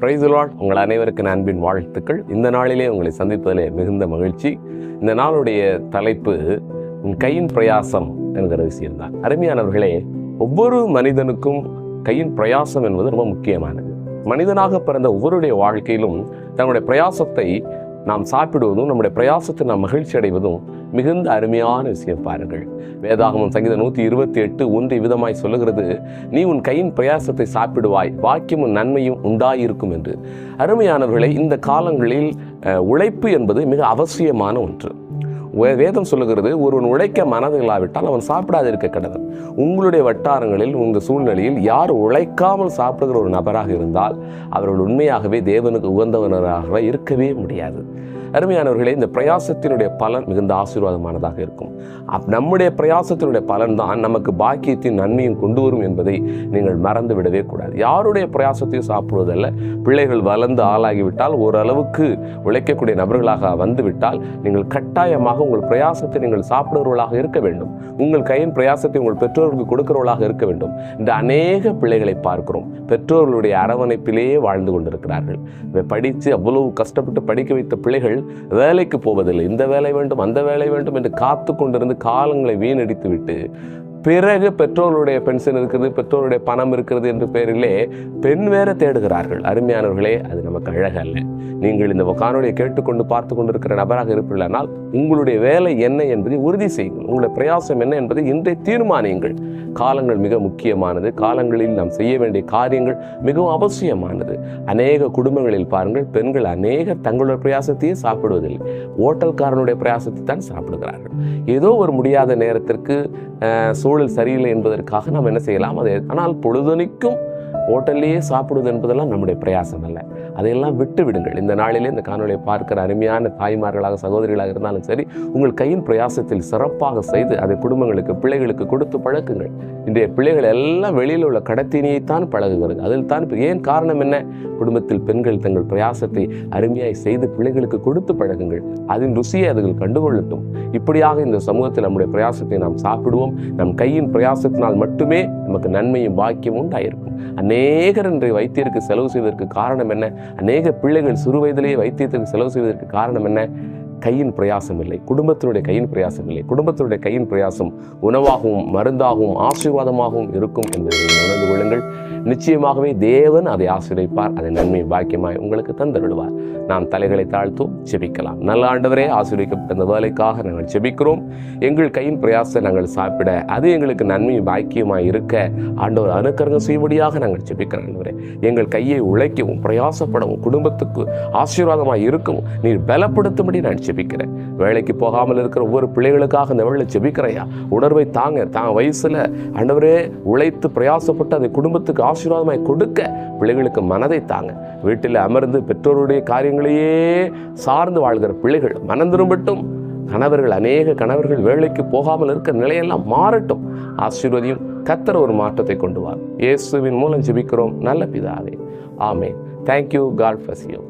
பிரைசுலால் உங்கள் அனைவருக்கு அன்பின் வாழ்த்துக்கள். இந்த நாளிலே உங்களை சந்திப்பதிலே மிகுந்த மகிழ்ச்சி. இந்த நாளுடைய தலைப்பு உன் கையின் பிரயாசம் என்கிற விஷயம்தான் அருமையானவர்களே ஒவ்வொரு மனிதனுக்கும் கையின் பிரயாசம் என்பது ரொம்ப முக்கியமானது. மனிதனாக பிறந்த ஒவ்வொருடைய வாழ்க்கையிலும் தன்னுடைய பிரயாசத்தை நாம் சாப்பிடுவதும் நம்முடைய பிரயாசத்தை நாம் மகிழ்ச்சி அடைவதும் மிகுந்த அருமையான விஷயம் பாருங்கள். வேதாகமம் சங்கீதம் நூற்றி இருபத்தி எட்டு ஒன்று விதமாய் சொல்லுகிறது நீ உன் கையின் பிரயாசத்தை சாப்பிடுவாய் பாக்கியமும் நன்மையும் உண்டாயிருக்கும் என்று. அருமையானவர்களை இந்த காலங்களில் உழைப்பு என்பது மிக அவசியமான ஒன்று. வேதம் சொல்லுகிறது ஒருவன் உழைக்க மனது இல்லாவிட்டால் அவன் சாப்பிடாதிருக்க கடவுள். உங்களுடைய வட்டாரங்களில் உங்கள் சூழ்நிலையில் யார் உழைக்காமல் சாப்பிடுகிற ஒரு நபராக இருந்தால் அவர்கள் உண்மையாகவே தேவனுக்கு உகந்தவனராக இருக்கவே முடியாது. அருமையானவர்களே இந்த பிரயாசத்தினுடைய பலன் மிகுந்த ஆசீர்வாதமானதாக இருக்கும். அப் நம்முடைய பிரயாசத்தினுடைய பலன் தான் நமக்கு பாக்கியத்தின் நன்மையும் கொண்டு வரும் என்பதை நீங்கள் மறந்து விடவே கூடாது. யாருடைய பிரயாசத்தையும் சாப்பிடுவதல்ல பிள்ளைகள் வளர்ந்து ஆளாகிவிட்டால் ஓரளவுக்கு உழைக்கக்கூடிய நபர்களாக வந்துவிட்டால் நீங்கள் கட்டாயமாக உங்கள் பிரயாசத்தை நீங்கள் சாப்பிடுவர்களாக இருக்க வேண்டும். உங்கள் கையின் பிரயாசத்தை உங்கள் பெற்றோர்களுக்கு கொடுக்கிறவர்களாக இருக்க வேண்டும். இந்த அநேக பிள்ளைகளை பார்க்கிறோம். பெற்றோர்களுடைய அரவணைப்பிலேயே வாழ்ந்து கொண்டிருக்கிறார்கள். படித்து அவ்வளவு கஷ்டப்பட்டு படிக்க வைத்த பிள்ளைகள் வேலைக்கு போவதில்லை. இந்த வேலை வேண்டும் அந்த வேலை வேண்டும் என்று காத்து கொண்டிருந்து காலங்களை வீணடித்து விட்டு பிறகு பெற்றோருடைய பென்ஷன் இருக்கிறது பெற்றோருடைய பணம் இருக்கிறது என்ற பெயரிலே பெண் வேற தேடுகிறார்கள். அருமையானவர்களே அது நமக்கு அழகல்ல. நீங்கள் இந்த காணொலியை கேட்டுக்கொண்டு பார்த்து கொண்டிருக்கிற நபராக இருப்பீர்களானால் உங்களுடைய வேலை என்ன என்பதை உறுதி செய்யுங்கள். உங்களுடைய பிரயாசம் என்ன என்பதை இன்றை தீர்மானியுங்கள். காலங்கள் மிக முக்கியமானது. காலங்களில் நாம் செய்ய வேண்டிய காரியங்கள் மிகவும் அவசியமானது. அநேக குடும்பங்களில் பாருங்கள் பெண்கள் அநேக தங்களுடைய பிரயாசத்தையே சாப்பிடுவதில்லை. ஓட்டல்காரனுடைய பிரயாசத்தை தான் சாப்பிடுகிறார்கள். ஏதோ ஒரு முடியாத நேரத்திற்கு சூழல் சரியில்லை என்பதற்காக நாம் என்ன செய்யலாம் அதை ஆனால் பொழுதுனிக்கும் ஹோட்டல்லையே சாப்பிடுவது என்பதெல்லாம் நம்முடைய பிரயாசம் அல்ல. அதையெல்லாம் விட்டு விடுங்கள். இந்த நாளிலே இந்த காணொலியை பார்க்கிற அருமையான தாய்மார்களாக சகோதரிகளாக இருந்தாலும் சரி உங்கள் கையின் பிரயாசத்தில் சிறப்பாக செய்து அதை குடும்பங்களுக்கு பிள்ளைகளுக்கு கொடுத்து பழக்குங்கள். இன்றைய பிள்ளைகள் எல்லாம் வெளியில் உள்ள கடத்தினியைத்தான் பழகுகிறது. அதில் தான் இப்போ ஏன் காரணம் என்ன? குடும்பத்தில் பெண்கள் தங்கள் பிரயாசத்தை அருமையாய் செய்து பிள்ளைகளுக்கு கொடுத்து பழகுங்கள். அதன் ருசியை அதுகள் கண்டுகொள்ளட்டும். இப்படியாக இந்த சமூகத்தில் நம்முடைய பிரயாசத்தை நாம் சாப்பிடுவோம். நம் கையின் பிரயாசத்தினால் மட்டுமே நமக்கு நன்மையும் பாக்கியமும் உண்டாயிருக்கும். அநேகர் இன்றைய வைத்தியருக்கு செலவு செய்வதற்கு காரணம் என்ன? அநேக பிள்ளைகள் சிறு வயதிலேயே வைத்தியத்திற்கு செலவு செய்வதற்கு காரணம் என்ன? கையின் பிரயாசம் இல்லை. குடும்பத்தினுடைய கையின் பிரயாசம் இல்லை. குடும்பத்தினுடைய கையின் பிரயாசம் உணவாகவும் மருந்தாகவும் ஆசீர்வாதமாகவும் இருக்கும் என்பதை உணர்ந்து கொள்ளுங்கள். நிச்சயமாகவே தேவன் அதை ஆசீர்வதிப்பார். அதை நன்மை பாக்கியமாய் உங்களுக்கு தந்தருள்வார். நாம் தலைகளை தாழ்த்தும் செபிக்கலாம் நல்ல ஆண்டவரே ஆசீர்வதிக்கப்பட்ட இந்த வேலைக்காக நாங்கள் செபிக்கிறோம் எங்கள் கையின் பிரயாசத்தை நாங்கள் சாப்பிட அது எங்களுக்கு நன்மை பாக்கியமாய் இருக்க ஆண்டவர் அனுக்கரங்க செய்யும்படியாக நாங்கள் செபிக்கிறோம் ஆண்டவரே. எங்கள் கையை உழைக்கவும் பிரயாசப்படவும் குடும்பத்துக்கு ஆசீர்வாதமாக இருக்கவும் நீர் பலப்படுத்தும்படி நான் செபிக்கிறேன் வேலைக்கு போகாமல் இருக்கிற ஒவ்வொரு பிள்ளைகளுக்காக இந்த வேலை செபிக்கிறையா உணர்வை தாங்க தான் வயசில் ஆண்டவரே உழைத்து பிரயாசப்பட்டு அதை குடும்பத்துக்கு ஆசீர்வாதமாய் கொடுக்க பிள்ளைகளுக்கு மனதை தாங்க. வீட்டில் அமர்ந்து பெற்றோருடைய காரியங்களையே சார்ந்து வாழ்கிற பிள்ளைகள் மனம் திரும்பட்டும். கணவர்கள் அநேக கணவர்கள் வேலைக்கு போகாமல் இருக்கிற நிலையெல்லாம் மாறட்டும். ஆசீர்வதியும் கத்தர் ஒரு மாற்றத்தை கொண்டு வார். இயேசுவின் மூலம் ஜெபிக்கிறோம். நல்ல பிதாவே. ஆமே தேங்க்யூ காட் ஃபஸ் யூ